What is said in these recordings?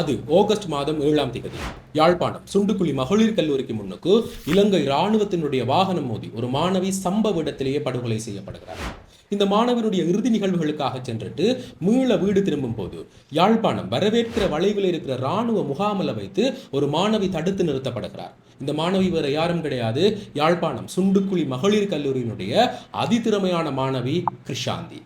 அது ஆகஸ்ட் மாதம் ஏழாம் தேதி. யாழ்ப்பாணம் சுண்டுக்குழி மகளிர் கல்லூரிக்கு முன்னுக்கு இலங்கை இராணுவத்தினுடைய வாகனம் மோதி ஒரு மாணவி சம்பவ இடத்திலேயே படுகொலை செய்யப்படுகிறார். இந்த மாணவனுடைய இறுதி நிகழ்வுகளுக்காக சென்றுட்டு மீள வீடு திரும்பும் போது யாழ்ப்பாணம் வரவேற்கிற வளைவில் இருக்கிற இராணுவ முகாமில் வைத்து ஒரு மாணவி தடுத்து நிறுத்தப்படுகிறார். இந்த மாணவி வேற யாரும் கிடையாது. யாழ்ப்பாணம் சுண்டுக்குழி மகளிர் கல்லூரியினுடைய அதிதிறமையான மாணவி கிருஷாந்தி.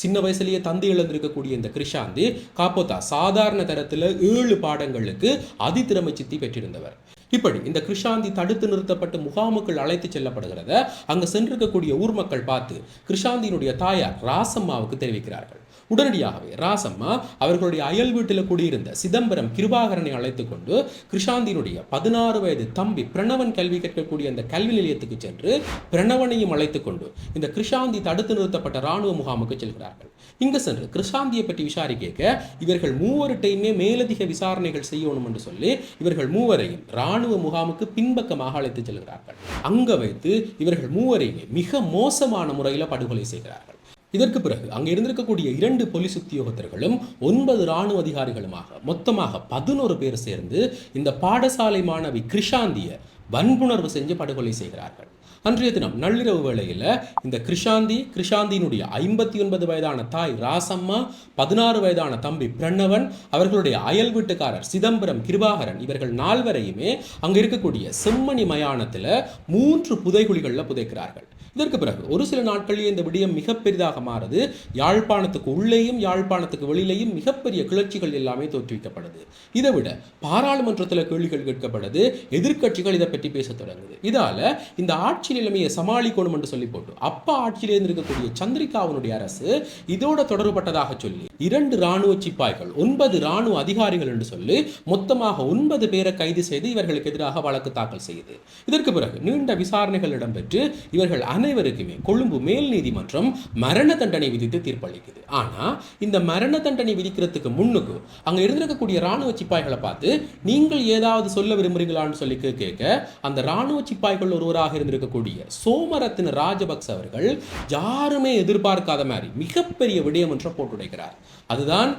சின்ன வயசுலேயே தந்தி இழந்திருக்கக்கூடிய இந்த கிருஷாந்தி காப்போத்தா சாதாரண தரத்தில் ஏழு பாடங்களுக்கு அதித்திறமை சித்தி பெற்றிருந்தவர். இப்படி இந்த கிருஷாந்தி தடுத்து நிறுத்தப்பட்டு முகாமுக்குள் அழைத்து செல்லப்படுகிறத அங்கு சென்றிருக்கக்கூடிய ஊர் மக்கள் பார்த்து கிருஷாந்தியினுடைய தாயார் ராசம்மாவுக்கு தெரிவிக்கிறார்கள். உடனடியாகவே ராசம்மா அவர்களுடைய அயல் வீட்டில் குடியிருந்த சிதம்பரம் கிருபாகரனை அழைத்து கொண்டு கிருஷாந்தினுடைய பதினாறு வயது தம்பி பிரணவன் கல்வி கற்கக்கூடிய அந்த கல்வி நிலையத்துக்கு சென்று பிரணவனையும் அழைத்து கொண்டு இந்த கிருஷாந்தி தடுத்து நிறுத்தப்பட்ட ராணுவ முகாமுக்கு செல்கிறார்கள். இங்கு சென்று கிருஷாந்தியை பற்றி விசாரிக்க இவர்கள் மூவர்கிட்டையுமே மேலதிக விசாரணைகள் செய்யணும் என்று சொல்லி இவர்கள் மூவரையும் ராணுவ முகாமுக்கு பின்பக்கமாக அழைத்து செல்கிறார்கள். அங்க வைத்து இவர்கள் மூவரையுமே மிக மோசமான முறையில் படுகொலை செய்கிறார்கள். இதற்கு பிறகு அங்கே இருந்திருக்கக்கூடிய இரண்டு போலீஸ் உத்தியோகத்தர்களும் ஒன்பது இராணுவ அதிகாரிகளுமாக மொத்தமாக பதினோரு பேர் சேர்ந்து இந்த பாடசாலை மாணவி கிருஷாந்திய வன்புணர்வு செஞ்சு படுகொலை செய்கிறார்கள். அன்றைய தினம் நள்ளிரவு வேளையில் இந்த கிருஷாந்தி கிருஷாந்தியினுடைய ஐம்பத்தி ஒன்பது வயதான தாய் ராசம்மா பதினாறு வயதான தம்பி பிரணவன் அவர்களுடைய அயல் வீட்டுக்காரர் சிதம்பரம் கிருபாகரன் இவர்கள் நால்வரையுமே அங்கே இருக்கக்கூடிய செம்மணி மயானத்தில் மூன்று புதைகுழிகளில் புதைக்கிறார்கள். இதற்கு பிறகு ஒரு சில நாட்களில் இந்த விடயம் மிக பெரிதாக மாறுது. யாழ்ப்பாணத்துக்கு உள்ளேயும் யாழ்ப்பாணத்துக்கு வெளியிலேயும் மிகப்பெரிய கிளர்ச்சிகள் எல்லாமே தோற்றுவிக்கப்படுது இதை விட பாராளுமன்றத்தில் கேள்விகள் கேட்கப்படுது எதிர்க்கட்சிகள் இதை பற்றி பேச தொடங்குது. இதால இந்த ஆட்சி நிலைமையை சமாளிக்கணும் என்று சொல்லி போட்டு அப்பா ஆட்சியிலேருந்து இருக்கக்கூடிய சந்திரிகாவினுடைய அரசு இதோட தொடர்பட்டதாக சொல்லி இரண்டு ராணுவ சிப்பாய்கள் ஒன்பது ராணுவ அதிகாரிகள் என்று சொல்லி மொத்தமாக ஒன்பது பேரை கைது செய்து இவர்களுக்கு எதிராக வழக்கு தாக்கல் செய்யுது இதற்கு பிறகு நீண்ட விசாரணைகள் இடம்பெற்று இவர்கள் அனைவருக்குமே கொழும்பு மேல் நீதிமன்றம் மரண தண்டனை விதித்து தீர்ப்பளிக்குது. ஆனா இந்த மரண தண்டனை விதிக்கிறதுக்கு முன்னுக்கு அங்க இருந்திருக்கக்கூடிய ராணுவ சிப்பாய்களை பார்த்து நீங்கள் ஏதாவது சொல்ல விரும்புறீங்களான்னு சொல்லி கேட்க அந்த ராணுவ சிப்பாய்கள் ஒருவராக இருந்திருக்கக்கூடிய சோமரத்தின ராஜபக்ச அவர்கள் யாருமே எதிர்பார்க்காத மாதிரி மிகப்பெரிய விடயம் ஒன்றை போட்டுடைக்கிறார் அதுதான்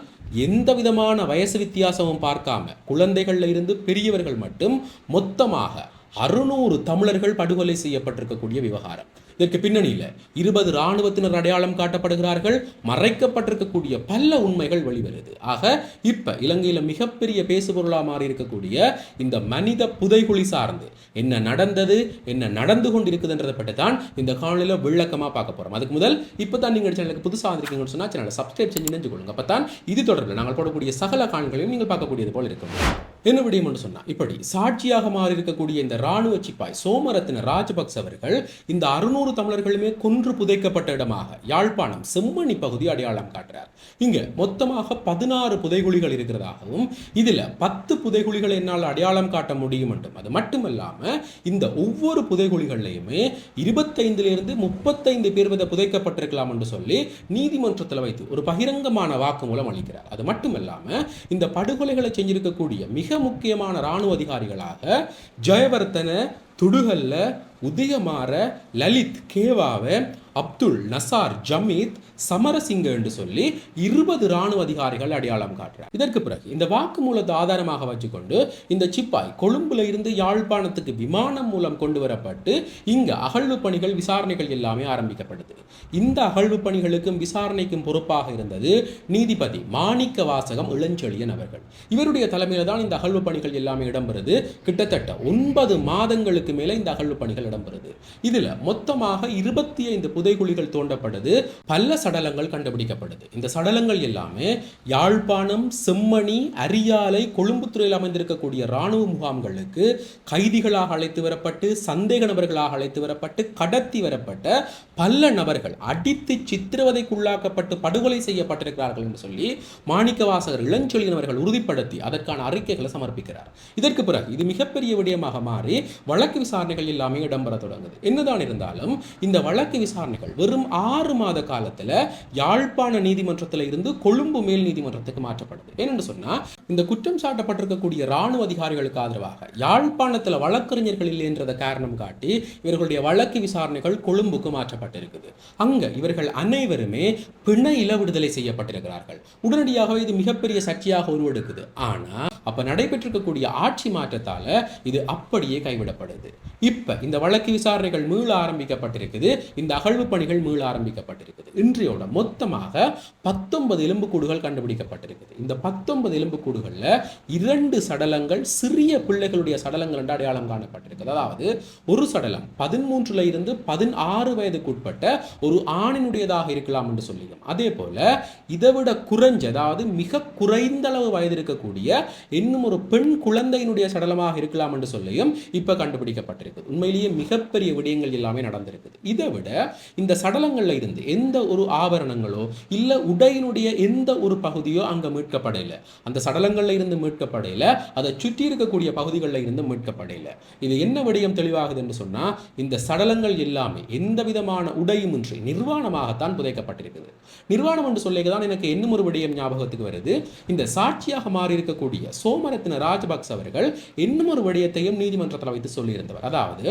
எந்த விதமான வயசு வித்தியாசமும் பார்க்காம குழந்தைகள்ல இருந்து பெரியவர்கள் மட்டும் மொத்தமாக அறுநூறு தமிழர்கள் படுகொலை செய்யப்பட்டிருக்கக்கூடிய விவகாரம். இதற்கு பின்னணியில் இருபது இராணுவத்தினர் அடையாளம் காட்டப்படுகிறார்கள். மறைக்கப்பட்டிருக்கக்கூடிய பல உண்மைகள் வெளிவருது. ஆக இப்போ இலங்கையில் மிகப்பெரிய பேசுபொருளாக மாறி இருக்கக்கூடிய இந்த மனித புதைகுழி சார்ந்து என்ன நடந்தது என்ன நடந்து கொண்டிருக்குதுன்றதை பற்றி தான் இந்த காலையில் விளக்கமாக பார்க்க போகிறோம் அதுக்கு முதல் இப்போ தான் நீங்கள் சேனலுக்கு புதுசாக வந்திருக்கீங்கன்னு சொன்னால் சேனலை சப்ஸ்கிரைப் செஞ்சு நினைச்சுக்கொள்ளுங்க. அப்போ தான் இது தொடர்பில் நாங்கள் போடக்கூடிய சகல காணொலிகளையும் நீங்கள் பார்க்கக்கூடியது போல் இருக்கும். என்ன விடயம் என்று சொன்னா இப்படி சாட்சியாக மாறி இருக்கக்கூடிய இந்த ராணுவ சிப்பாய் சோமரத்தின ராஜபக்ச அவர்கள் இந்த அறுநூறு தமிழர்களுமே கொன்று புதைக்கப்பட்ட இடமாக யாழ்ப்பாணம் செம்மணி பகுதி அடையாளம் காட்டுறார். இங்க மொத்தமாக பதினாறு புதைகுழிகள் இருக்கிறதாகவும் இதுல பத்து புதைகுழிகளை என்னால் அடையாளம் காட்ட முடியும் என்றும் அது மட்டுமல்லாம இந்த ஒவ்வொரு புதைகுழிகள்லையுமே இருபத்தைந்திலிருந்து முப்பத்தைந்து பேர் வித புதைக்கப்பட்டிருக்கலாம் என்று சொல்லி நீதிமன்றத்தில் வைத்து ஒரு பகிரங்கமான வாக்குமூலம் அளிக்கிறார். அது மட்டுமல்லாம இந்த படுகொலைகளை செஞ்சிருக்கக்கூடிய மிக முக்கியமான இராணுவ அதிகாரிகளாக ஜெயவர்த்தன துடுகல்ல உதயமாற லலித் கேவாவை அப்துல் நசார் ஜமீத் சமரசிங்க என்று சொல்லி இருபது ராணுவ அதிகாரிகள் அடையாளம் காட்டுறார். இதற்கு பிறகு இந்த வாக்குமூலத்தை ஆதாரமாக வச்சுக்கொண்டு இந்த சிப்பாய் கொழும்புல இருந்து யாழ்ப்பாணத்துக்கு விமானம் மூலம் கொண்டு வரப்பட்டு இங்க அகழ்வு பணிகள் விசாரணைகள் எல்லாமே ஆரம்பிக்கப்படுது. இந்த அகழ்வு பணிகளுக்கும் விசாரணைக்கும் பொறுப்பாக இருந்தது நீதிபதி மாணிக்க வாசகம் இளஞ்செழியன் அவர்கள். இவருடைய தலைமையில் தான் இந்த அகழ்வு பணிகள் எல்லாமே இடம்பெறுது. கிட்டத்தட்ட ஒன்பது மாதங்களுக்கு மேல இந்த அகழ்வு பணிகள் இடம்பெறுது. இதுல மொத்தமாக இருபத்தி ஐந்து புதைகுழிகள் தோண்டப்படுது பல சடலங்கள் கண்டுபிடிக்கப்படுது இந்த சடலங்கள் எல்லாமே யாழ்ப்பாணம் செம்மணி அரியாலை கொழும்புத்துறையில் அமைந்திருக்கக்கூடிய இராணுவ முகாம்களுக்கு கைதிகளாக அழைத்து வரப்பட்டு சந்தேக நபர்களாக அழைத்து வரப்பட்டு கடத்தி வரப்பட்ட பல நபர்கள் அடித்து சித்திரவதைக்குள்ளாக்கப்பட்டு படுகொலை செய்யப்பட்டிருக்கிறார்கள் என்று சொல்லி மாணிக்கவாசகர் இளஞ்சொலியன் அவர்கள் உறுதிப்படுத்தி அதற்கான அறிக்கைகளை சமர்ப்பிக்கிறார். இதற்கு பிறகு இது மிகப்பெரிய விடயமாக மாறி வழக்கு விசாரணைகள் எல்லாமே இடம்பெற தொடங்குது. என்னதான் இருந்தாலும் இந்த வழக்கு விசாரணை விசாரணைகள் வெறும் ஆறு மாத காலத்தில் யாழ்ப்பாண நீதிமன்றத்தில் இருந்து கொழும்பு மேல் நீதிமன்றத்துக்கு மாற்றப்படுது. ஏனென்று சொன்னால் இந்த குற்றம் சாட்டப்பட்டிருக்கக்கூடிய இராணுவ அதிகாரிகளுக்கு ஆதரவாக யாழ்ப்பாணத்தில் வழக்கறிஞர்கள் இல்லைன்றதை காரணம் காட்டி இவர்களுடைய வழக்கு விசாரணைகள் கொழும்புக்கு மாற்றப்பட்டிருக்குது. அங்கே இவர்கள் அனைவருமே பிணை இல விடுதலை செய்யப்பட்டிருக்கிறார்கள். உடனடியாகவே இது மிகப்பெரிய சர்ச்சையாக உருவெடுக்குது. ஆனால் அப்போ நடைபெற்றிருக்கக்கூடிய ஆட்சி மாற்றத்தால் இது அப்படியே கைவிடப்படுது. இப்போ இந்த வழக்கு விசாரணைகள் மீள ஆரம்பிக்கப்பட்டிருக்குது. இந்த அகழ்வு பணிகள் மீள ஆரம்பிக்கப்பட்டிருக்குது. இன்றையோட மொத்தமாக பத்தொன்பது எலும்புக்கூடுகள் கண்டுபிடிக்கப்பட்டிருக்குது. இந்த பத்தொன்பது எலும்புக்கூடுகளில் இரண்டு சடலங்கள் சிறிய பிள்ளைகளுடைய சடலங்கள் என்று அடையாளம் காணப்பட்டிருக்குது. அதாவது ஒரு சடலம் பதிமூன்றுல இருந்து பதினாறு வயதுக்குட்பட்ட ஒரு ஆணினுடையதாக இருக்கலாம் என்று சொல்லியும் அதே போல இதை விட குறைஞ்ச அதாவது மிக குறைந்த அளவு வயது இருக்கக்கூடிய இன்னும் ஒரு பெண் குழந்தையினுடைய சடலமாக இருக்கலாம் என்று சொல்லியும் இப்போ கண்டுபிடிக்கப்பட்டிருக்கு உண்மையிலேயே மிகப்பெரிய விடயங்கள் எல்லாமே நடந்திருக்குது. இதை விட இந்த சடலங்களில் இருந்து எந்த ஒரு ஆபரணங்களோ இல்லை உடையினுடைய எந்த ஒரு பகுதியோ அங்கே மீட்கப்படையில. அந்த சடலங்களில் இருந்து மீட்கப்படையில. அதை சுற்றி இருக்கக்கூடிய பகுதிகளில் இருந்து மீட்கப்படையில. இது என்ன விடயம் தெளிவாகுது என்று சொன்னால் இந்த சடலங்கள் எல்லாமே எந்த விதமான உடையும் இன்றி நிர்வாணமாகத்தான் புதைக்கப்பட்டிருக்குது. நிர்வாணம் என்று சொல்லிக்கு தான் எனக்கு இன்னும் ஒரு விடயம் ஞாபகத்துக்கு வருது. இந்த சாட்சியாக மாறி இருக்கக்கூடிய சோமரத்ன ராஜபக்ச அவர்கள் இன்னும் ஒரு விடயத்தையும் நீதிமன்றத்தில் வைத்து சொல்லியிருந்தவர். அதாவது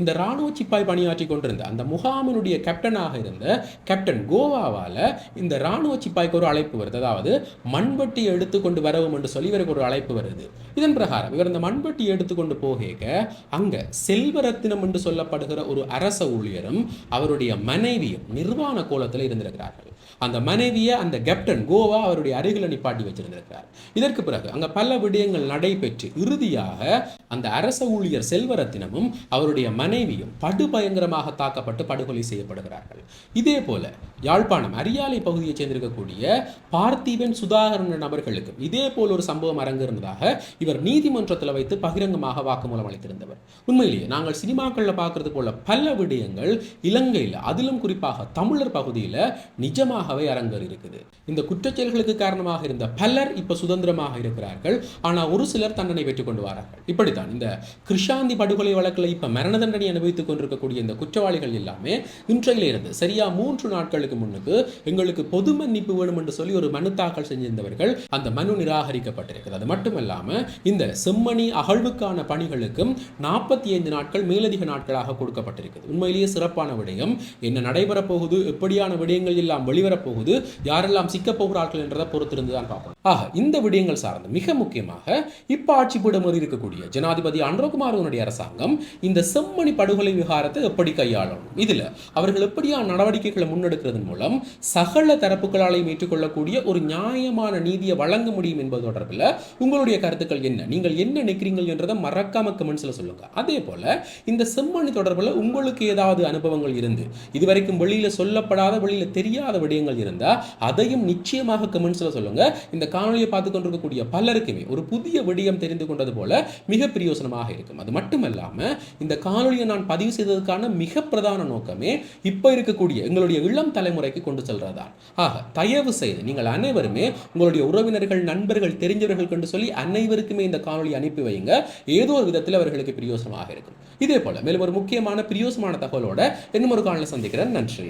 இந்த ராணுவ சிப்பாய் பணியாற்றி கொண்டிருந்த அந்த முகாமினுடைய கேப்டனாக இருந்த கேப்டன் கோவாவால் இந்த ராணுவ சிப்பாய்க்கு ஒரு அழைப்பு வருது. அதாவது மண்வெட்டி எடுத்துக்கொண்டு வரவும் என்று சொல்லி இவருக்கு ஒரு அழைப்பு வருது. இதன் பிரகாரம் இவர் இந்த மண்வெட்டி எடுத்துக்கொண்டு போகேக்க அங்க செல்வரத்தினம் என்று சொல்லப்படுகிற ஒரு அரச ஊழியரும் அவருடைய மனைவியும் நிர்வாண கோலத்தில் இருந்திருக்கிறார்கள். அந்த மனைவியை அந்த கேப்டன் கோவா அவருடைய அருகில் நிப்பாட்டி வச்சிருந்திருக்கிறார். இதற்கு பிறகு அங்கே பல விடயங்கள் நடைபெற்று இறுதியாக அந்த அரச ஊழியர் செல்வரத்தினமும் அவருடைய மனைவியும் படுபயங்கரமாக தாக்கப்பட்டு படுகொலை செய்யப்படுகிறார்கள். இதே போல யாழ்ப்பாணம் அரியாலை பகுதியைச் சேர்ந்திருக்கக்கூடிய பார்த்திபன் சுதாகரன் நபர்களுக்கும் இதே போல் ஒரு சம்பவம் அரங்கிருந்ததாக இவர் நீதிமன்றத்தில் வைத்து பகிரங்கமாக வாக்குமூலம் அளித்திருந்தவர். உண்மையிலேயே நாங்கள் சினிமாக்களில் பார்க்கறது போல பல விடயங்கள் இலங்கையில் அதிலும் குறிப்பாக தமிழர் பகுதியில் நிஜமாகவே அரங்கர் இருக்குது இந்த குற்றச்செயல்களுக்கு காரணமாக இருந்த பலர் இப்ப சுதந்திரமாக இருக்கிறார்கள். ஆனால் ஒரு சிலர் தண்டனை பெற்றுக் கொண்டு வரார்கள். தான். இந்த கிருஷாந்தி படுகொலை வழக்கில் இப்போ மரண தண்டனை அனுபவித்துக் கொண்டிருக்கக்கூடிய இந்த குற்றவாளிகள் எல்லாமே இன்றையிலிருந்து சரியா மூன்று நாட்களுக்கு முன்னுக்கு எங்களுக்கு பொது மன்னிப்பு வேணும் என்று சொல்லி ஒரு மனு தாக்கல் செஞ்சிருந்தவர்கள் அந்த மனு நிராகரிக்கப்பட்டிருக்கிறது. அது மட்டுமல்லாமல் இந்த செம்மணி அகழ்வுக்கான பணிகளுக்கும் நாற்பத்தி ஐந்து நாட்கள் மேலதிக நாட்களாக கொடுக்கப்பட்டிருக்கிறது. உண்மையிலேயே சிறப்பான விடயம். என்ன நடைபெறப் போகுது? எப்படியான விடயங்கள் எல்லாம் வெளிவரப் போகுது? யாரெல்லாம் சிக்கப் போகிறார்கள் என்றதை பொறுத்திருந்து தான் பார்ப்போம். ஆக இந்த விடயங்கள் சார்ந்து மிக முக்கியமாக இப்போ ஆட்சி பீடமேறி இருக்கக்கூடிய ஜன ஜனாதிபதி அன்றகுமாரனுடைய அரசாங்கம் இந்த செம்மணி படுகொலை விவகாரத்தை எப்படி கையாளணும்? இதில் அவர்கள் எப்படியான நடவடிக்கைகளை முன்னெடுக்கிறதன் மூலம் சகல தரப்புகளாலையும் ஏற்றுக்கொள்ளக்கூடிய ஒரு நியாயமான நீதியை வழங்க முடியும் என்பது தொடர்பில் உங்களுடைய கருத்துக்கள் என்ன? நீங்கள் என்ன நினைக்கிறீங்கள் என்றதை மறக்காம கமெண்ட்ஸில் சொல்லுங்க. அதே போல இந்த செம்மணி தொடர்பில் உங்களுக்கு ஏதாவது அனுபவங்கள் இருந்து இதுவரைக்கும் வெளியில் சொல்லப்படாத வெளியில் தெரியாத விடயங்கள் இருந்தால் அதையும் நிச்சயமாக கமெண்ட்ஸில் சொல்லுங்க. இந்த காணொலியை பார்த்து கொண்டிருக்கக்கூடிய பலருக்குமே ஒரு புதிய விடயம் தெரிந்து கொண்டது போல மிகப்பெரிய பிரயோசனமாக இருக்கும். அது மட்டுமல்லாமல் இந்த காணொலியை நான் பதிவு செய்ததற்கான மிக பிரதான நோக்கமே இப்போ இருக்கக்கூடிய எங்களுடைய இளம் தலைமுறைக்கு கொண்டு செல்றதான் ஆக தயவு செய்து நீங்கள் அனைவருமே உங்களுடைய உறவினர்கள் நண்பர்கள் தெரிஞ்சவர்கள் கொண்டு சொல்லி அனைவருக்குமே இந்த காணொலி அனுப்பி வைங்க. ஏதோ ஒரு விதத்தில் அவர்களுக்கு பிரயோசனமாக இருக்கும். இதே போல மேலும் ஒரு முக்கியமான பிரயோசமான தகவலோட இன்னும் ஒரு காணொலி சந்திக்கிறேன். நன்றி.